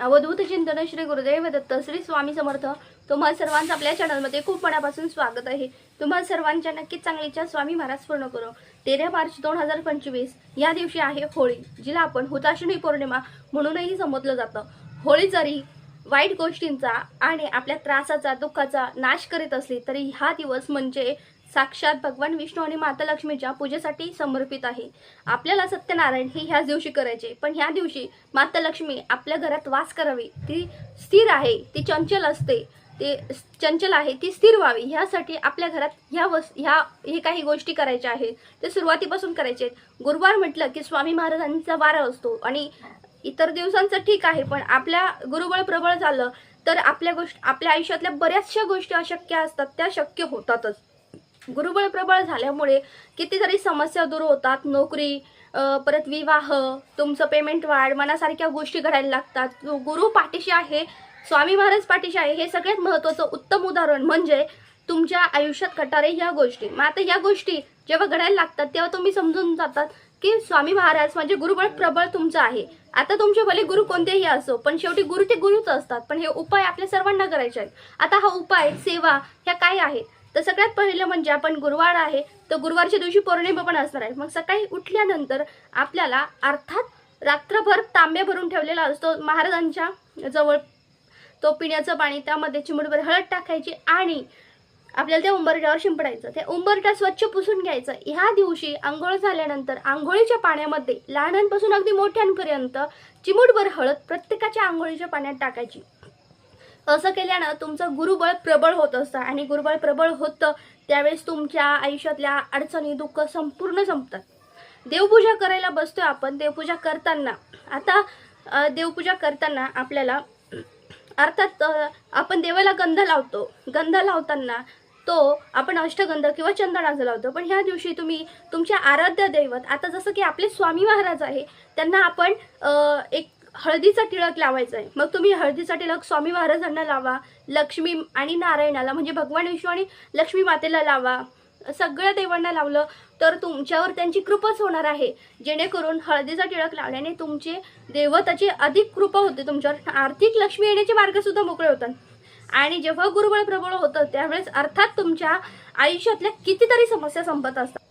अवधूत चिंतन श्री गुरुदेव दत्त श्री स्वामी समर्थ. तुम्हा सर्वांचं आपल्या चॅनलमध्ये खूप मनापासून स्वागत आहे. तुम्हा सर्वांच्या नक्कीच चांगलीच्या स्वामी महाराज पूर्ण करो. तेरा मार्च दोन हजार पंचवीस या दिवशी आहे होळी जिला आपण हुताशिनी पौर्णिमा म्हणूनही संबोधलं जातं. होळी जरी वाईट गोष्टींचा आणि आपल्या त्रासाचा दुःखाचा नाश करीत असली तरी हा दिवस म्हणजे साक्षात भगवान विष्णू आणि माता लक्ष्मीच्या पूजेसाठी समर्पित आहे. आपल्याला सत्यनारायण हे ह्याच दिवशी करायचे पण ह्या दिवशी माता लक्ष्मी आपल्या घरात वास करावी. ती स्थिर आहे ती चंचल असते ते चंचल आहे ती स्थिर व्हावी. ह्यासाठी आपल्या घरात ह्या वस ह्या हे काही गोष्टी करायच्या आहेत. ते सुरुवातीपासून करायचे आहेत. गुरुवार म्हटलं की स्वामी महाराजांचा वारा असतो आणि इतर दिवसांचं ठीक आहे पण आपल्या गुरुबळ प्रबळ झालं तर आपल्या गोष्ट आपल्या आयुष्यातल्या बऱ्याचशा गोष्टी अशक्य असतात त्या शक्य होतातच. गुरुबळ प्रबळ झाल्यामुळे कितीतरी समस्या दूर होतात. नोकरी परत विवाह तुमचं पेमेंट वाढ मनासारख्या गोष्टी घडायला लागतात. गुरु पाठीशी आहे स्वामी महाराज पाठीशी आहे हे सगळ्यात महत्त्वाचं उत्तम उदाहरण म्हणजे तुमच्या आयुष्यात घडणारे ह्या गोष्टी. मग आता ह्या गोष्टी जेव्हा घडायला लागतात तेव्हा तुम्ही समजून जातात की स्वामी महाराज म्हणजे गुरुबळ प्रबळ तुमचं आहे. आता तुमचे भले गुरु कोणतेही असो पण शेवटी गुरु ते गुरुच असतात. पण हे उपाय आपल्या सर्वांना करायचे आहेत. आता हा उपाय सेवा ह्या काय आहेत? तर सगळ्यात पहिलं म्हणजे आपण गुरुवार आहे तर गुरुवारच्या दिवशी पौर्णिमा पण असणार आहे. मग सकाळी उठल्यानंतर आपल्याला अर्थात रात्रभर तांबे भरून ठेवलेला असतो. महाराजांच्या जवळ तो पिण्याचं पाणी त्यामध्ये चिमुडभर हळद टाकायची आणि आपल्याला त्या उंबरट्यावर शिंपडायचं. त्या उंबरटा स्वच्छ पुसून घ्यायचं. ह्या दिवशी आंघोळ झाल्यानंतर आंघोळीच्या पाण्यामध्ये लहानांपासून अगदी मोठ्यांपर्यंत चिमुटभर हळद प्रत्येकाच्या आंघोळीच्या पाण्यात टाकायची. असं केल्यानं तुमचं गुरुबळ प्रबळ होत असतं आणि गुरुबळ प्रबळ होतं त्यावेळेस तुमच्या आयुष्यातल्या अडचणी दुःख संपूर्ण संपतात. देवपूजा करायला बसतोय आपण देवपूजा करताना. आता देवपूजा करताना आपल्याला अर्थात आपण देवाला गंध लावतो. गंध लावताना तो आपण अष्टगंध किंवा चंदनाचा लावतो. पण ह्या दिवशी तुम्ही तुमच्या आराध्य दैवत आता जसं की आपले स्वामी महाराज आहे त्यांना आपण एक हळदीचा टिळक लावायचा आहे मग तुम्ही हळदीचा टिळक स्वामी महाराजांना लावा लक्ष्मी आणि नारायणाला म्हणजे भगवान विष्णू आणि लक्ष्मी मातेला लावा सगळ्या देवांना लावलं तर तुमच्यावर त्यांची कृपाच होणार आहे. जेणेकरून हळदीचा टिळक लावल्याने तुमचे देवताची अधिक कृपा होते तुमच्यावर. आर्थिक लक्ष्मी येण्याचे मार्ग सुद्धा मोकळे होतात. आणि जेव्हा गुरुबळ प्रबळ होतं त्यावेळेस अर्थात तुमच्या आयुष्यातल्या कितीतरी समस्या संपत असतात.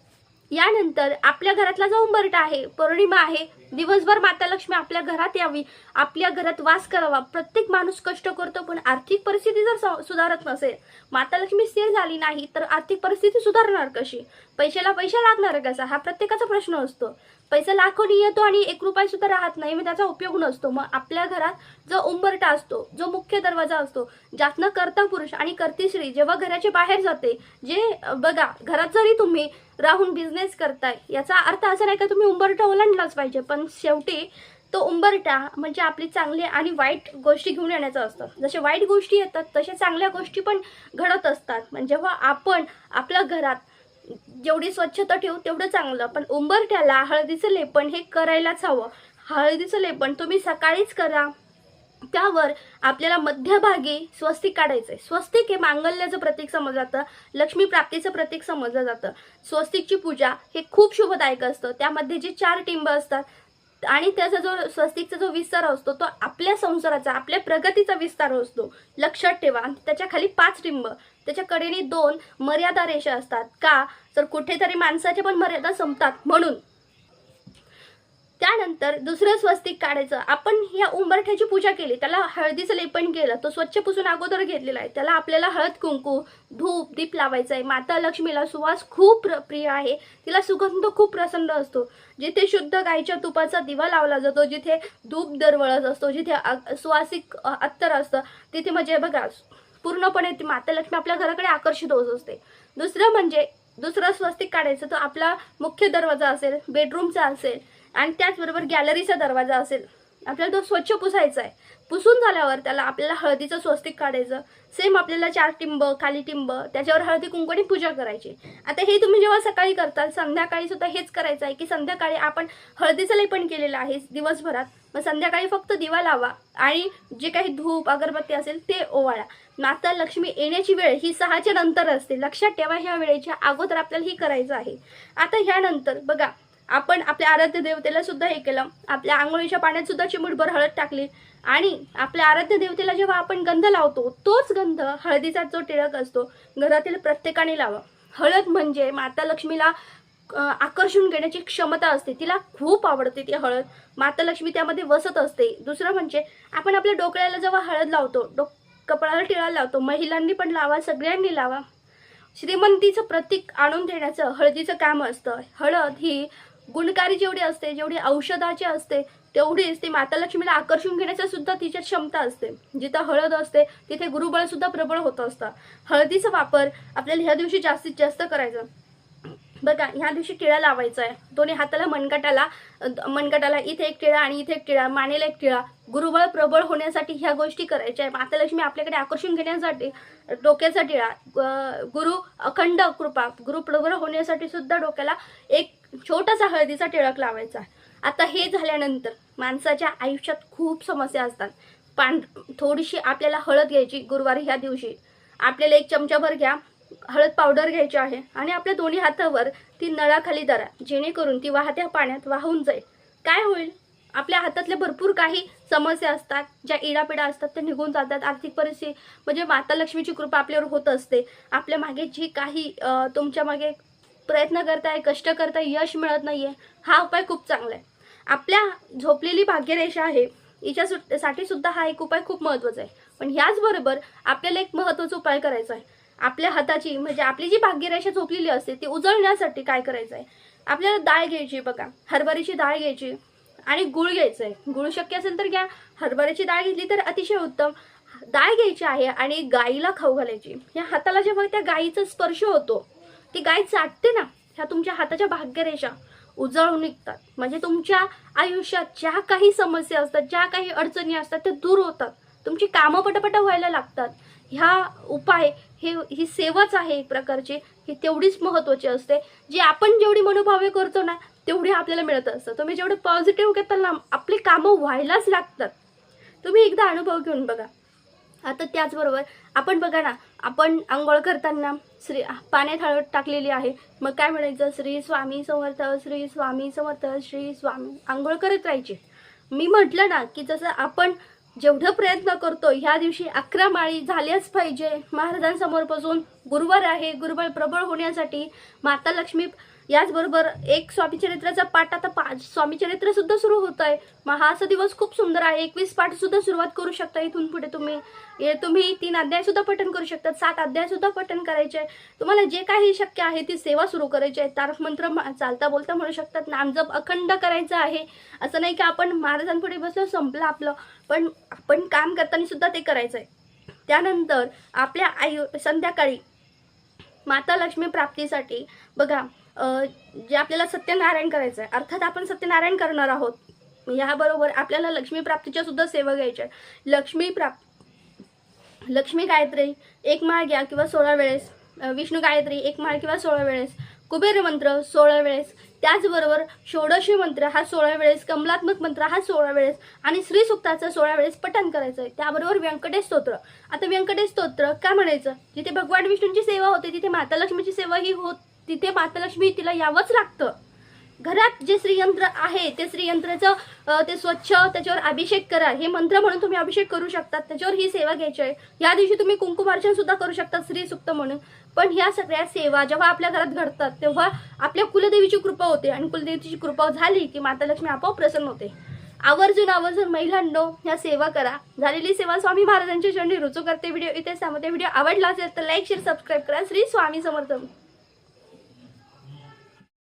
यानंतर आपल्या घरातला जो उंबरटा आहे पौर्णिमा आहे दिवसभर माता लक्ष्मी आपल्या घरात यावी आपल्या घरात वास करावा. प्रत्येक माणूस कष्ट करतो पण आर्थिक परिस्थिती जर सुधारत नसेल माता लक्ष्मी स्थिर झाली नाही तर आर्थिक परिस्थिती सुधारणार कशी? पैशाला पैसा लागणार कसा? हा प्रत्येकाचा प्रश्न असतो. पैसा लाखोनी येतो आणि एक रुपया सुद्धा राहत नाही मग त्याचा उपयोग नसतो. मग आपल्या घरात जो उंबरटा असतो जो मुख्य दरवाजा असतो ज्यातनं कर्ता पुरुष आणि कर्ती स्त्री जेव्हा घराच्या बाहेर जाते जे बघा घरात जरी तुम्ही राहून बिझनेस करताय याचा अर्थ असा नाही का तुम्ही उंबरटा ओलांडलाच पाहिजे पण पण शेवटी तो उंबरटा म्हणजे आपली चांगली आणि वाईट गोष्टी घेऊन येण्याचं असतं. जसे वाईट गोष्टी येतात तसे चांगल्या गोष्टी पण घडत असतात. म्हणजे जेव्हा आपण आपल्या घरात जेवढी स्वच्छता ठेवू तेवढं चांगलं. पण उंबरट्याला हळदीचं लेपन हे करायलाच हवं. हळदीचं लेपन तुम्ही सकाळीच करा. त्यावर आपल्याला मध्यभागी स्वस्तिक काढायचं आहे स्वस्तिक हे मांगल्याचं प्रतीक समजलं जातं. लक्ष्मी प्राप्तीचं प्रतीक समजलं जातं. स्वस्तिकची पूजा हे खूप शुभदायक असतं. त्यामध्ये जे चार टिंब असतात आणि त्याचा जो स्वस्तिकचा जो विस्तार असतो तो आपल्या संसाराचा आपल्या प्रगतीचा विस्तार असतो. लक्षात ठेवा. त्याच्याखाली पाच टिंब. त्याच्या कडेने दोन मर्यादा रेषा असतात. का? तर कुठेतरी माणसाच्या पण मर्यादा संपतात. म्हणून त्यानंतर दुसरं स्वस्तिक काढायचं. आपण या उंबरठ्याची पूजा केली त्याला हळदीचं लेपन केलं तो स्वच्छ पुसून अगोदर घेतलेला आहे. त्याला आपल्याला हळद कुंकू धूप दीप लावायचं आहे माता लक्ष्मीला सुवास खूप प्र- प्रिय आहे. तिला सुगंध खूप प्रसन्न असतो. जिथे शुद्ध गाईच्या तुपाचा दिवा लावला जातो जिथे धूप दरवळत असतो जिथे सुवासिक अत्तर असतं तिथे म्हणजे बघा पूर्णपणे ती माता लक्ष्मी आपल्या घराकडे आकर्षित होत असते. दुसरं म्हणजे दुसरं स्वस्तिक काढायचं तो आपला मुख्य दरवाजा असेल बेडरूमचा असेल आणि त्याचबरोबर गॅलरीचा दरवाजा असेल. आपल्याला तो स्वच्छ पुसायचा आहे पुसून झाल्यावर त्याला आपल्याला हळदीचं स्वस्तिक काढायचं. सेम आपल्याला चार टिंब खाली टिंब त्याच्यावर हळदी कुंकणी पूजा करायची. आता हे तुम्ही जेव्हा सकाळी करताल संध्याकाळी सुद्धा हेच करायचं आहे की संध्याकाळी आपण हळदीचं लेपन केलेलं आहे दिवसभरात. मग संध्याकाळी फक्त दिवा लावा आणि जे काही धूप अगरबत्ती असेल ते ओवाळा. माता लक्ष्मी येण्याची वेळ ही सहाच्या नंतर असते. लक्षात ठेवा ह्या वेळेच्या अगोदर आपल्याला ही करायचं आहे. आता ह्यानंतर बघा आपण आपल्या आराध्य देवतेला सुद्धा हे केलं. आपल्या आंघोळीच्या पाण्यात सुद्धा चिमूटभर हळद टाकली. आणि आपल्या आराध्य देवतेला जेव्हा आपण गंध लावतो तोच गंध हळदीचा जो टिळक असतो घरातील प्रत्येकाने लावा. हळद म्हणजे माता लक्ष्मीला आकर्षून घेण्याची क्षमता असते. तिला खूप आवडते ती हळद. माता लक्ष्मी त्यामध्ये वसत असते. दुसरं म्हणजे आपण आपल्या डोकळ्याला जेव्हा हळद लावतो डोक कपाळाला टिळा लावतो महिलांनी पण लावा सगळ्यांनी लावा. श्रीमंतीचं प्रतीक आणून देण्याचं हळदीचं काम असतं. हळद ही गुणकारी जेवढी असते जेवढी औषधाची असते तेवढीच ती माता लक्ष्मीला आकर्षून घेण्याची सुद्धा तिच्यात क्षमता असते. जिथं हळद असते तिथे गुरुबळ सुद्धा प्रबळ होत असतं. हळदीचा वापर आपल्याला ह्या दिवशी जास्तीत जास्त करायचा. बघा ह्या दिवशी टिळा लावायचा आहे. दोन्ही हाताला मनगटाला मनगटाला इथे एक टिळा आणि इथे एक टिळा मानेला एक टिळा. गुरुबळ प्रबळ होण्यासाठी ह्या गोष्टी करायच्या आहे. मातालक्ष्मी आपल्याकडे आकर्षून घेण्यासाठी डोक्याचा टिळा गुरु अखंड कृपा गुरु प्रबळ होण्यासाठी सुद्धा डोक्याला एक छोटासा हळदीचा टिळक लावायचा. आता हे झाल्यानंतर माणसाच्या आयुष्यात खूप समस्या असतात. पांढ थोडीशी आपल्याला हळद घ्यायची गुरुवारी ह्या दिवशी. आपल्याला एक चमचाभर घ्या हळद पावडर घ्यायची आहे आणि आपल्या दोन्ही हातावर ती नळाखाली धरा जेणेकरून ती वाहत्या पाण्यात वाहून जाईल. काय होईल? आपल्या हातातल्या भरपूर काही समस्या असतात ज्या इडापिडा असतात त्या निघून जातात. आर्थिक परिस्थिती म्हणजे माता लक्ष्मीची कृपा आपल्यावर होत असते. आपल्या मागे जी काही तुमच्या मागे प्रयत्न करताय कष्ट करताय यश मिळत नाहीये. हा उपाय खूप चांगला आहे आपल्या झोपलेली भाग्यरेषा आहे. हिच्या सु- साठी सुद्धा हा एक उपाय खूप महत्त्वाचा आहे. पण ह्याचबरोबर आपल्याला एक महत्त्वाचा उपाय करायचा आहे. आपल्या हाताची म्हणजे आपली जी भाग्यरेषा झोपलेली असते ती उजळण्यासाठी काय करायचं आहे आपल्याला डाळ घ्यायची बघा. हरभऱ्याची डाळ घ्यायची. आणि गुळ घ्यायचं आहे गुळ शक्य असेल तर घ्या. हरभऱ्याची डाळ घेतली तर अतिशय उत्तम. डाळ घ्यायची आहे आणि गाईला खाऊ घालायची. या हाताला जेव्हा त्या गाईचा स्पर्श होतो ती गाय चाटते ना ह्या तुमच्या हाताच्या भाग्यरेषा उजळून निघतात. म्हणजे तुमच्या आयुष्यात ज्या काही समस्या असतात ज्या काही अडचणी असतात त्या दूर होतात. तुमची कामं पटापटा व्हायला लागतात. ह्या उपाय हे ही सेवाच आहे एक प्रकारची. ही तेवढीच महत्वाची असते. जी आपण जेवढी मनोभावे करतो ना तेवढी आपल्याला मिळत असतं तुम्ही जेवढे पॉझिटिव्ह घेताल ना आपली कामं व्हायलाच लागतात. तुम्ही एकदा अनुभव घेऊन बघा. आता त्याचबरोबर आपण बघा ना आपण आंघोळ करताना श्री पाण्यात हळद टाकलेली आहे. मग काय म्हणायचं? श्री स्वामी समर्थ श्री स्वामी समर्थ श्री स्वामी आंघोळ करत राहायची. मी म्हटलं ना की जसं आपण जेवढं प्रयत्न करतो ह्या दिवशी अकरा माळी झाल्याच पाहिजे. महाराजांसमोर बसून गुरुवार आहे गुरुवार प्रबळ होण्यासाठी माता लक्ष्मी याचबरोबर एक स्वामी चरित्राचा पाठ आता पाच स्वामी चरित्र सुद्धा सुरू होत आहे मग हा असा दिवस खूप सुंदर आहे. एकवीस पाठ सुद्धा सुरुवात करू शकता इथून पुढे तुम्ही. तुम्ही तीन अध्याय सुद्धा पठन करू शकता. सात अध्याय सुद्धा पठन करायचे. आहे. तुम्हाला जे काही शक्य आहे ती सेवा सुरू करायची आहे. तारक मंत्र चालता बोलता म्हणू शकतात. नामजप अखंड करायचं आहे. असं नाही की आपण महाराजांपुढे बसलो संपलं आपलं. पण आपण काम करताना सुद्धा ते करायचं आहे त्यानंतर आपल्या आयु संध्याकाळी माता लक्ष्मी प्राप्तीसाठी बघा जे आपल्याला सत्यनारायण करायचं आहे. अर्थात आपण सत्यनारायण करणार आहोत. याबरोबर आपल्याला लक्ष्मीप्राप्तीच्या सुद्धा सेवा घ्यायच्या आहे. लक्ष्मी प्राप्त लक्ष्मी गायत्री एक माळ घ्या किंवा सोळा वेळेस. विष्णू गायत्री एक माळ किंवा सोळा वेळेस. कुबेर मंत्र सोळा वेळेस. त्याचबरोबर षोडशी मंत्र हा सोळा वेळेस. कमलात्मक मंत्र हा सोळा वेळेस. आणि श्री सुक्ताचं सोळा वेळेस पठण करायचं आहे. त्याबरोबर व्यंकटेश स्तोत्र. आता व्यंकटेश स्तोत्र का म्हणायचं? जिथे भगवान विष्णूंची सेवा होते तिथे माता लक्ष्मीची सेवा ही होत तिथे माता लक्ष्मी तिला यावंच लागतं. घरात जे श्रीयंत्र आहे ते श्रीयंत्राचं ते स्वच्छ त्याच्यावर अभिषेक करा. हे मंत्र म्हणून तुम्ही अभिषेक करू शकता. त्याच्यावर ही सेवा घ्यायची आहे. या दिवशी तुम्ही कुंकुमार्चन सुद्धा करू शकता श्री सुक्त म्हणून. पण ह्या सगळ्या सेवा जेव्हा आपल्या घरात घडतात तेव्हा आपल्या कुलदेवीची कृपा होते. आणि कुलदेवीची कृपा झाली की माता लक्ष्मी आपोआप प्रसन्न होते. आवर्जून आवर्जून महिलांनो ह्या सेवा करा. झालेली सेवा स्वामी महाराजांच्या चरणी रुचू करते. व्हिडिओ इथे सांगते व्हिडिओ आवडला असेल तर लाईक शेअर सबस्क्राईब करा. श्री स्वामी समर्थ.